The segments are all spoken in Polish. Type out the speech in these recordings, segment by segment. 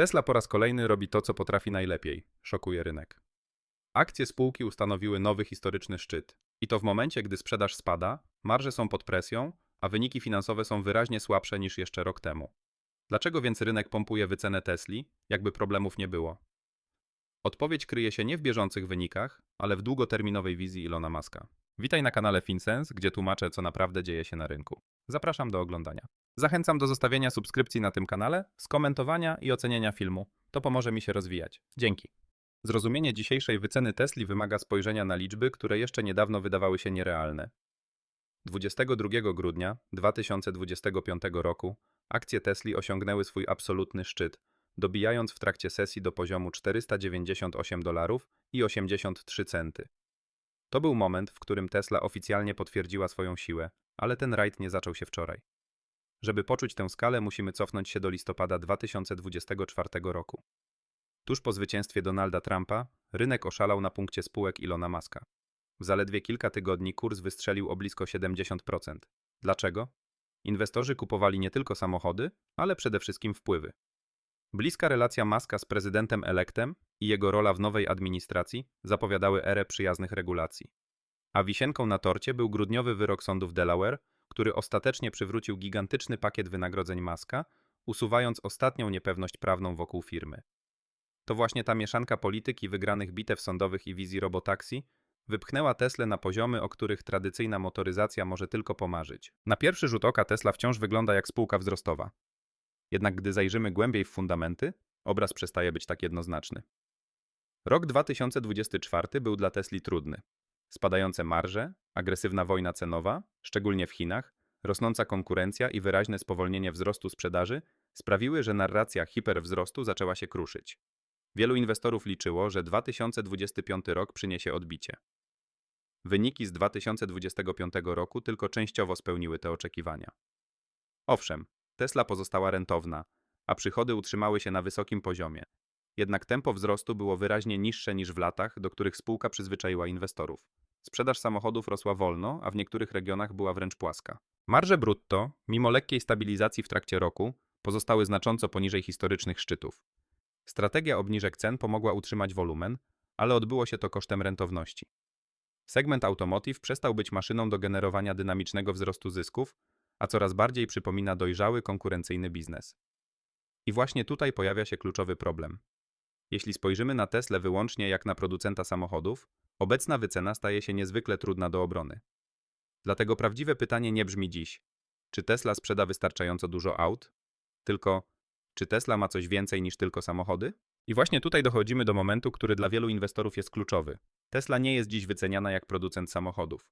Tesla po raz kolejny robi to, co potrafi najlepiej szokuje rynek. Akcje spółki ustanowiły nowy historyczny szczyt. I to w momencie, gdy sprzedaż spada, marże są pod presją, a wyniki finansowe są wyraźnie słabsze niż jeszcze rok temu. Dlaczego więc rynek pompuje wycenę Tesli, jakby problemów nie było? Odpowiedź kryje się nie w bieżących wynikach, ale w długoterminowej wizji Ilona Maska. Witaj na kanale FinSense, gdzie tłumaczę, co naprawdę dzieje się na rynku. Zapraszam do oglądania. Zachęcam do zostawienia subskrypcji na tym kanale, skomentowania i ocenienia filmu. To pomoże mi się rozwijać. Dzięki. Zrozumienie dzisiejszej wyceny Tesli wymaga spojrzenia na liczby, które jeszcze niedawno wydawały się nierealne. 22 grudnia 2025 roku akcje Tesli osiągnęły swój absolutny szczyt, dobijając w trakcie sesji do poziomu 498 dolarów i 83 centy. To był moment, w którym Tesla oficjalnie potwierdziła swoją siłę, ale ten rajd nie zaczął się wczoraj. Żeby poczuć tę skalę, musimy cofnąć się do listopada 2024 roku. Tuż po zwycięstwie Donalda Trumpa, rynek oszalał na punkcie spółek Ilona Maska. W zaledwie kilka tygodni kurs wystrzelił o blisko 70%. Dlaczego? Inwestorzy kupowali nie tylko samochody, ale przede wszystkim wpływy. Bliska relacja Maska z prezydentem elektem i jego rola w nowej administracji zapowiadały erę przyjaznych regulacji. A wisienką na torcie był grudniowy wyrok sądu w Delaware, który ostatecznie przywrócił gigantyczny pakiet wynagrodzeń Maska, usuwając ostatnią niepewność prawną wokół firmy. To właśnie ta mieszanka polityki wygranych bitew sądowych i wizji robotaksi wypchnęła Teslę na poziomy, o których tradycyjna motoryzacja może tylko pomarzyć. Na pierwszy rzut oka Tesla wciąż wygląda jak spółka wzrostowa. Jednak gdy zajrzymy głębiej w fundamenty, obraz przestaje być tak jednoznaczny. Rok 2024 był dla Tesli trudny. Spadające marże, agresywna wojna cenowa, szczególnie w Chinach, rosnąca konkurencja i wyraźne spowolnienie wzrostu sprzedaży sprawiły, że narracja hiperwzrostu zaczęła się kruszyć. Wielu inwestorów liczyło, że 2025 rok przyniesie odbicie. Wyniki z 2025 roku tylko częściowo spełniły te oczekiwania. Owszem, Tesla pozostała rentowna, a przychody utrzymały się na wysokim poziomie. Jednak tempo wzrostu było wyraźnie niższe niż w latach, do których spółka przyzwyczaiła inwestorów. Sprzedaż samochodów rosła wolno, a w niektórych regionach była wręcz płaska. Marże brutto, mimo lekkiej stabilizacji w trakcie roku, pozostały znacząco poniżej historycznych szczytów. Strategia obniżek cen pomogła utrzymać wolumen, ale odbyło się to kosztem rentowności. Segment automotive przestał być maszyną do generowania dynamicznego wzrostu zysków, a coraz bardziej przypomina dojrzały konkurencyjny biznes. I właśnie tutaj pojawia się kluczowy problem. Jeśli spojrzymy na Tesla wyłącznie jak na producenta samochodów, obecna wycena staje się niezwykle trudna do obrony. Dlatego prawdziwe pytanie nie brzmi dziś, czy Tesla sprzeda wystarczająco dużo aut, tylko czy Tesla ma coś więcej niż tylko samochody? I właśnie tutaj dochodzimy do momentu, który dla wielu inwestorów jest kluczowy. Tesla nie jest dziś wyceniana jak producent samochodów.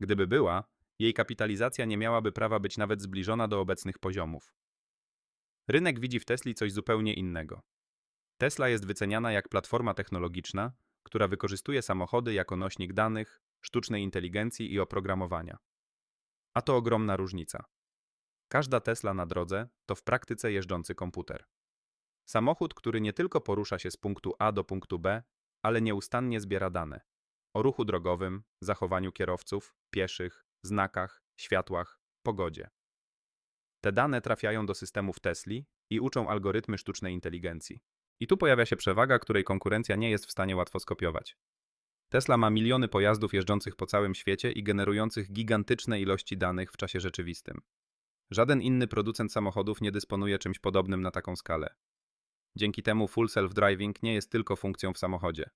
Gdyby była, jej kapitalizacja nie miałaby prawa być nawet zbliżona do obecnych poziomów. Rynek widzi w Tesli coś zupełnie innego. Tesla jest wyceniana jak platforma technologiczna, która wykorzystuje samochody jako nośnik danych, sztucznej inteligencji i oprogramowania. A to ogromna różnica. Każda Tesla na drodze to w praktyce jeżdżący komputer. Samochód, który nie tylko porusza się z punktu A do punktu B, ale nieustannie zbiera dane o ruchu drogowym, zachowaniu kierowców, pieszych, znakach, światłach, pogodzie. Te dane trafiają do systemów Tesli i uczą algorytmy sztucznej inteligencji. I tu pojawia się przewaga, której konkurencja nie jest w stanie łatwo skopiować. Tesla ma miliony pojazdów jeżdżących po całym świecie i generujących gigantyczne ilości danych w czasie rzeczywistym. Żaden inny producent samochodów nie dysponuje czymś podobnym na taką skalę. Dzięki temu Full Self Driving nie jest tylko funkcją w samochodzie.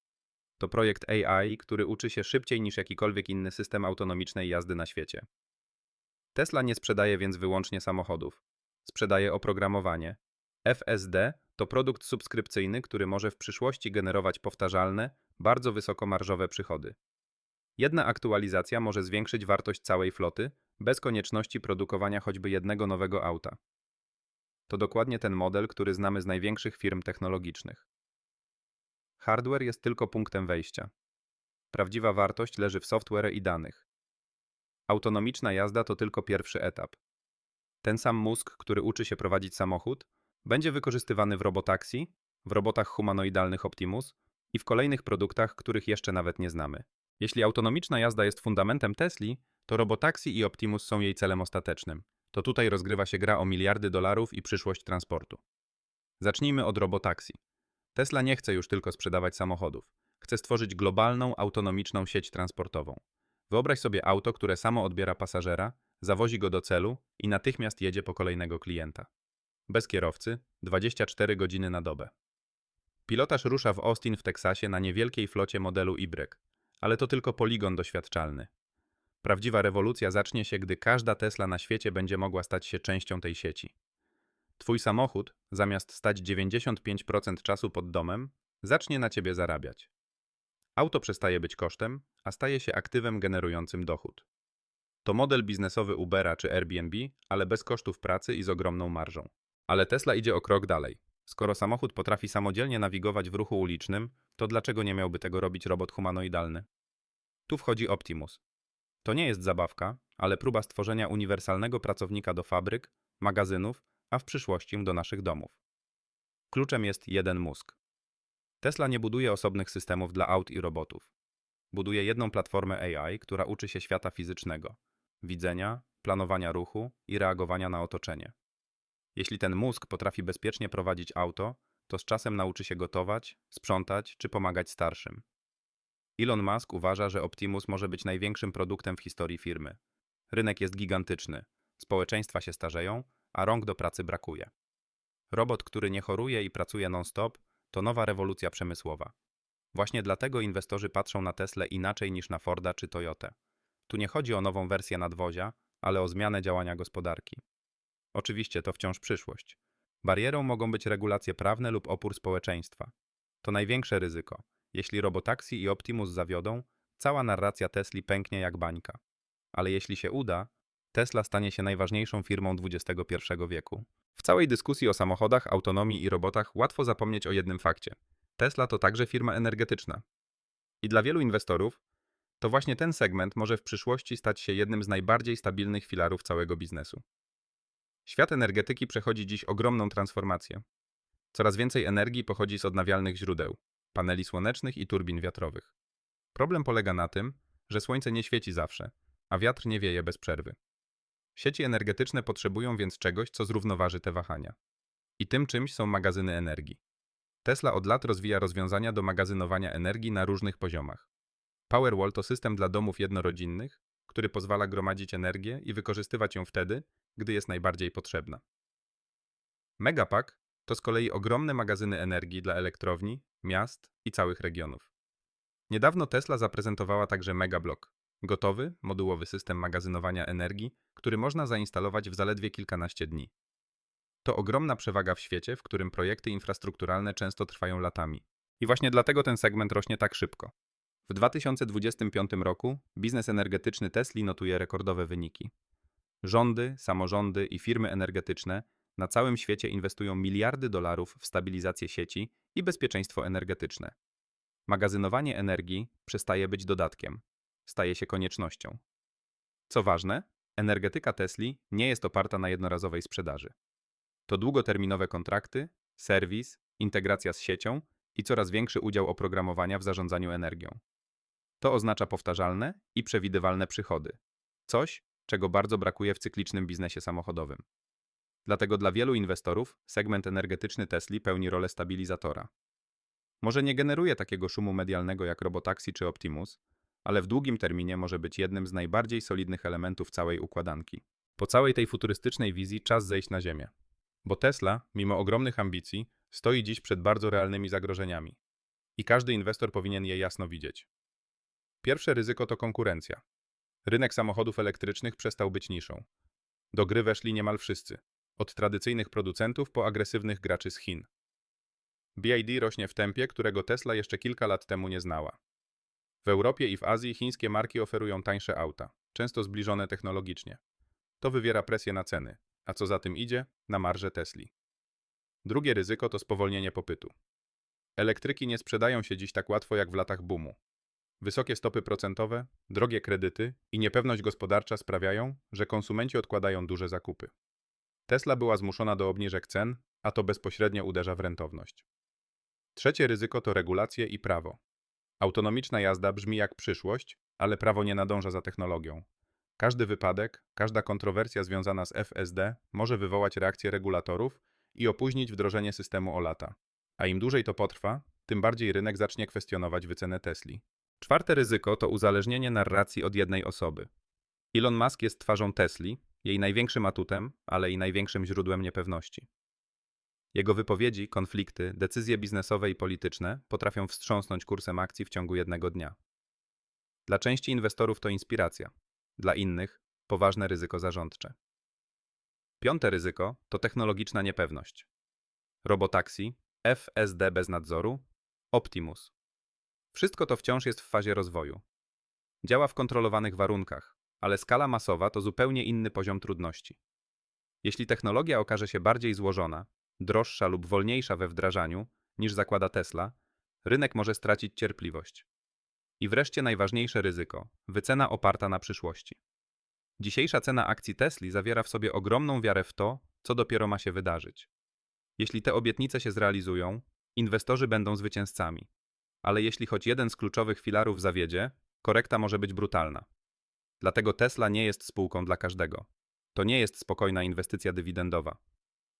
To projekt AI, który uczy się szybciej niż jakikolwiek inny system autonomicznej jazdy na świecie. Tesla nie sprzedaje więc wyłącznie samochodów. Sprzedaje oprogramowanie. FSD to produkt subskrypcyjny, który może w przyszłości generować powtarzalne, bardzo wysokomarżowe przychody. Jedna aktualizacja może zwiększyć wartość całej floty, bez konieczności produkowania choćby jednego nowego auta. To dokładnie ten model, który znamy z największych firm technologicznych. Hardware jest tylko punktem wejścia. Prawdziwa wartość leży w software i danych. Autonomiczna jazda to tylko pierwszy etap. Ten sam mózg, który uczy się prowadzić samochód, będzie wykorzystywany w robotaksi, w robotach humanoidalnych Optimus i w kolejnych produktach, których jeszcze nawet nie znamy. Jeśli autonomiczna jazda jest fundamentem Tesli, to robotaksi i Optimus są jej celem ostatecznym. To tutaj rozgrywa się gra o miliardy dolarów i przyszłość transportu. Zacznijmy od robotaksi. Tesla nie chce już tylko sprzedawać samochodów. Chce stworzyć globalną, autonomiczną sieć transportową. Wyobraź sobie auto, które samo odbiera pasażera, zawozi go do celu i natychmiast jedzie po kolejnego klienta. Bez kierowcy, 24 godziny na dobę. Pilotaż rusza w Austin w Teksasie na niewielkiej flocie modelu Y, ale to tylko poligon doświadczalny. Prawdziwa rewolucja zacznie się, gdy każda Tesla na świecie będzie mogła stać się częścią tej sieci. Twój samochód, zamiast stać 95% czasu pod domem, zacznie na ciebie zarabiać. Auto przestaje być kosztem, a staje się aktywem generującym dochód. To model biznesowy Ubera czy Airbnb, ale bez kosztów pracy i z ogromną marżą. Ale Tesla idzie o krok dalej. Skoro samochód potrafi samodzielnie nawigować w ruchu ulicznym, to dlaczego nie miałby tego robić robot humanoidalny? Tu wchodzi Optimus. To nie jest zabawka, ale próba stworzenia uniwersalnego pracownika do fabryk, magazynów, a w przyszłości do naszych domów. Kluczem jest jeden mózg. Tesla nie buduje osobnych systemów dla aut i robotów. Buduje jedną platformę AI, która uczy się świata fizycznego, widzenia, planowania ruchu i reagowania na otoczenie. Jeśli ten mózg potrafi bezpiecznie prowadzić auto, to z czasem nauczy się gotować, sprzątać czy pomagać starszym. Elon Musk uważa, że Optimus może być największym produktem w historii firmy. Rynek jest gigantyczny, społeczeństwa się starzeją, a rąk do pracy brakuje. Robot, który nie choruje i pracuje non-stop, to nowa rewolucja przemysłowa. Właśnie dlatego inwestorzy patrzą na Tesla inaczej niż na Forda czy Toyotę. Tu nie chodzi o nową wersję nadwozia, ale o zmianę działania gospodarki. Oczywiście to wciąż przyszłość. Barierą mogą być regulacje prawne lub opór społeczeństwa. To największe ryzyko. Jeśli robotaxi i Optimus zawiodą, cała narracja Tesli pęknie jak bańka. Ale jeśli się uda, Tesla stanie się najważniejszą firmą XXI wieku. W całej dyskusji o samochodach, autonomii i robotach łatwo zapomnieć o jednym fakcie. Tesla to także firma energetyczna. I dla wielu inwestorów to właśnie ten segment może w przyszłości stać się jednym z najbardziej stabilnych filarów całego biznesu. Świat energetyki przechodzi dziś ogromną transformację. Coraz więcej energii pochodzi z odnawialnych źródeł, paneli słonecznych i turbin wiatrowych. Problem polega na tym, że słońce nie świeci zawsze, a wiatr nie wieje bez przerwy. Sieci energetyczne potrzebują więc czegoś, co zrównoważy te wahania. I tym czymś są magazyny energii. Tesla od lat rozwija rozwiązania do magazynowania energii na różnych poziomach. Powerwall to system dla domów jednorodzinnych, który pozwala gromadzić energię i wykorzystywać ją wtedy, gdy jest najbardziej potrzebna. Megapack to z kolei ogromne magazyny energii dla elektrowni, miast i całych regionów. Niedawno Tesla zaprezentowała także Megablock, gotowy, modułowy system magazynowania energii, który można zainstalować w zaledwie kilkanaście dni. To ogromna przewaga w świecie, w którym projekty infrastrukturalne często trwają latami. I właśnie dlatego ten segment rośnie tak szybko. W 2025 roku biznes energetyczny Tesla notuje rekordowe wyniki. Rządy, samorządy i firmy energetyczne na całym świecie inwestują miliardy dolarów w stabilizację sieci i bezpieczeństwo energetyczne. Magazynowanie energii przestaje być dodatkiem, staje się koniecznością. Co ważne, energetyka Tesli nie jest oparta na jednorazowej sprzedaży. To długoterminowe kontrakty, serwis, integracja z siecią i coraz większy udział oprogramowania w zarządzaniu energią. To oznacza powtarzalne i przewidywalne przychody. Coś, czego bardzo brakuje w cyklicznym biznesie samochodowym. Dlatego dla wielu inwestorów segment energetyczny Tesli pełni rolę stabilizatora. Może nie generuje takiego szumu medialnego jak Robotaxi czy Optimus, ale w długim terminie może być jednym z najbardziej solidnych elementów całej układanki. Po całej tej futurystycznej wizji czas zejść na ziemię. Bo Tesla, mimo ogromnych ambicji, stoi dziś przed bardzo realnymi zagrożeniami. I każdy inwestor powinien je jasno widzieć. Pierwsze ryzyko to konkurencja. Rynek samochodów elektrycznych przestał być niszą. Do gry weszli niemal wszyscy, od tradycyjnych producentów po agresywnych graczy z Chin. BID rośnie w tempie, którego Tesla jeszcze kilka lat temu nie znała. W Europie i w Azji chińskie marki oferują tańsze auta, często zbliżone technologicznie. To wywiera presję na ceny, a co za tym idzie, na marże Tesli. Drugie ryzyko to spowolnienie popytu. Elektryki nie sprzedają się dziś tak łatwo jak w latach boomu. Wysokie stopy procentowe, drogie kredyty i niepewność gospodarcza sprawiają, że konsumenci odkładają duże zakupy. Tesla była zmuszona do obniżek cen, a to bezpośrednio uderza w rentowność. Trzecie ryzyko to regulacje i prawo. Autonomiczna jazda brzmi jak przyszłość, ale prawo nie nadąża za technologią. Każdy wypadek, każda kontrowersja związana z FSD może wywołać reakcję regulatorów i opóźnić wdrożenie systemu o lata. A im dłużej to potrwa, tym bardziej rynek zacznie kwestionować wycenę Tesli. Czwarte ryzyko to uzależnienie narracji od jednej osoby. Elon Musk jest twarzą Tesli, jej największym atutem, ale i największym źródłem niepewności. Jego wypowiedzi, konflikty, decyzje biznesowe i polityczne potrafią wstrząsnąć kursem akcji w ciągu jednego dnia. Dla części inwestorów to inspiracja, dla innych poważne ryzyko zarządcze. Piąte ryzyko to technologiczna niepewność. Robotaxi, FSD bez nadzoru, Optimus. Wszystko to wciąż jest w fazie rozwoju. Działa w kontrolowanych warunkach, ale skala masowa to zupełnie inny poziom trudności. Jeśli technologia okaże się bardziej złożona, droższa lub wolniejsza we wdrażaniu niż zakłada Tesla, rynek może stracić cierpliwość. I wreszcie najważniejsze ryzyko wycena oparta na przyszłości. Dzisiejsza cena akcji Tesli zawiera w sobie ogromną wiarę w to, co dopiero ma się wydarzyć. Jeśli te obietnice się zrealizują, inwestorzy będą zwycięzcami. Ale jeśli choć jeden z kluczowych filarów zawiedzie, korekta może być brutalna. Dlatego Tesla nie jest spółką dla każdego. To nie jest spokojna inwestycja dywidendowa.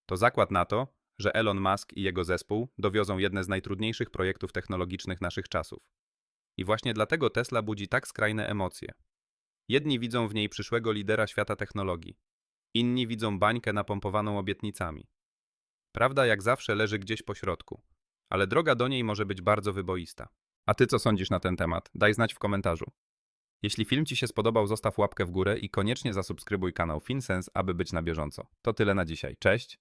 To zakład na to, że Elon Musk i jego zespół dowiozą jedne z najtrudniejszych projektów technologicznych naszych czasów. I właśnie dlatego Tesla budzi tak skrajne emocje. Jedni widzą w niej przyszłego lidera świata technologii, inni widzą bańkę napompowaną obietnicami. Prawda jak zawsze leży gdzieś po środku, ale droga do niej może być bardzo wyboista. A ty co sądzisz na ten temat? Daj znać w komentarzu. Jeśli film Ci się spodobał, zostaw łapkę w górę i koniecznie zasubskrybuj kanał FinSense, aby być na bieżąco. To tyle na dzisiaj. Cześć!